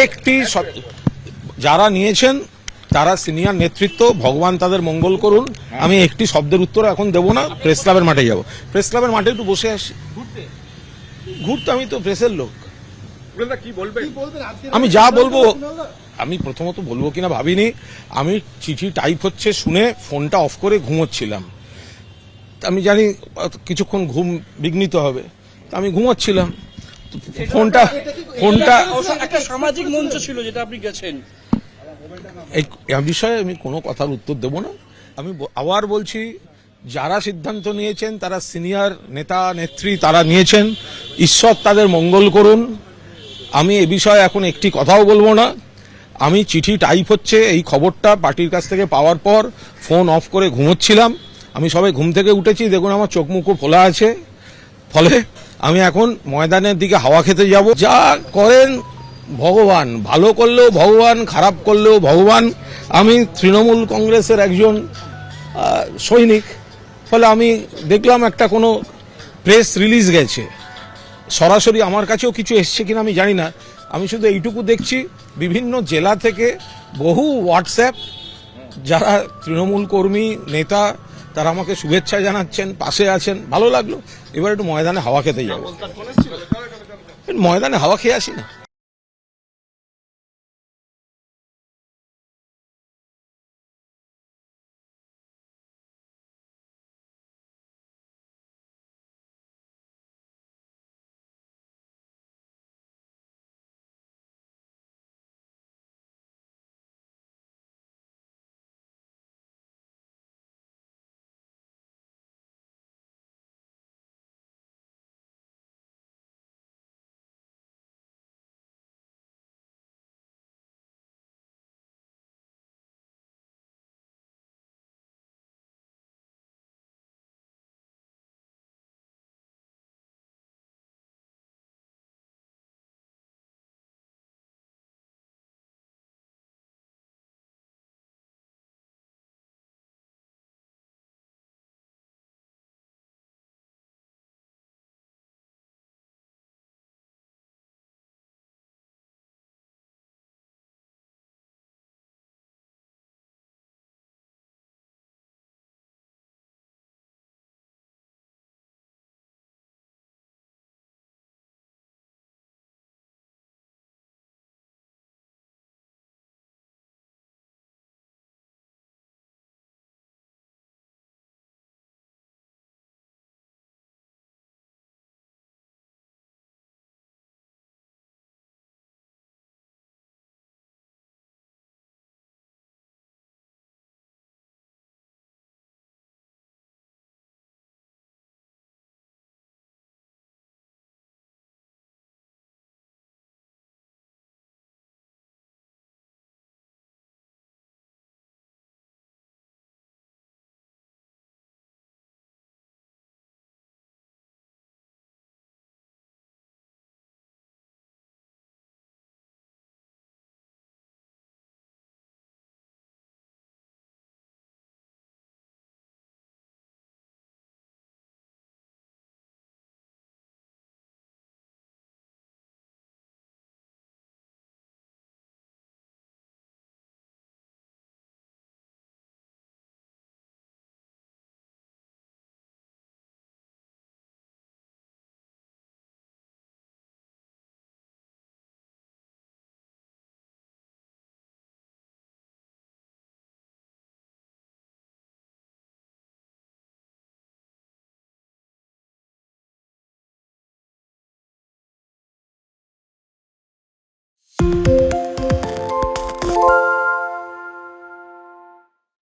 একটি যারা নিয়েছেন তারা সিনিয়র নেতৃত্ব ভগবান তাদের মঙ্গল করুন। আমি একটি শব্দের উত্তর এখন দেবো না প্রেস ক্লাবের মাঠে যাব। প্রেস ক্লাবের মাঠে একটু বসে আসি। ঘুরতে? আমি তো প্রেসের লোক। কি বলবেন? আজকে আমি যা বলব আমি প্রথমত বলব কিনা ভাবিনি। আমি চিঠি টাইপ হচ্ছে শুনে ফোনটা অফ করে ঘুমোচ্ছিলাম। তা আমি জানি কিছুক্ষণ ঘুম বিঘ্নিত হবে। তা আমি ঘুমোচ্ছিলাম। ফোনটা অবশ্য একটা সামাজিক মঞ্চ ছিল যেটা আপনি গেছেন। এই বিষয়ে আমি কোনো কথার উত্তর দেব না। আমি আবার বলছি যারা সিদ্ধান্ত নিয়েছেন তারা সিনিয়র নেতা নেত্রী তারা নিয়েছেন ঈশ্বর তাদের মঙ্গল করুন। আমি এ বিষয়ে এখন একটি কথাও বলব না। আমি চিঠি টাইপ হচ্ছে এই খবরটা পার্টির কাছ থেকে পাওয়ার পর ফোন অফ করে ঘুমোচ্ছিলাম। আমি সবাই ঘুম থেকে উঠেছি দেখুন আমার চোখ মুখও খোলা আছে। ফলে আমি এখন ময়দানের দিকে হাওয়া খেতে যাব। যা করেন ভগবান, ভালো করলেও ভগবান, খারাপ করলেও ভগবান। আমি তৃণমূল কংগ্রেসের একজন সৈনিক। ফলে আমি দেখলাম একটা কোনো প্রেস রিলিজ গেছে। সরাসরি আমার কাছেও কিছু এসছে কিনা আমি জানি না। আমি শুধু এইটুকু দেখছি, বিভিন্ন জেলা থেকে বহু হোয়াটসঅ্যাপ যারা তৃণমূল কর্মী, নেতা তারা আমাকে শুভেচ্ছা জানাচ্ছেন, পাশে আছেন, ভালো লাগল। এবার একটু ময়দানে হাওয়া খেতে যাব। ময়দানে হাওয়া খেয়ে আসি না? Thank you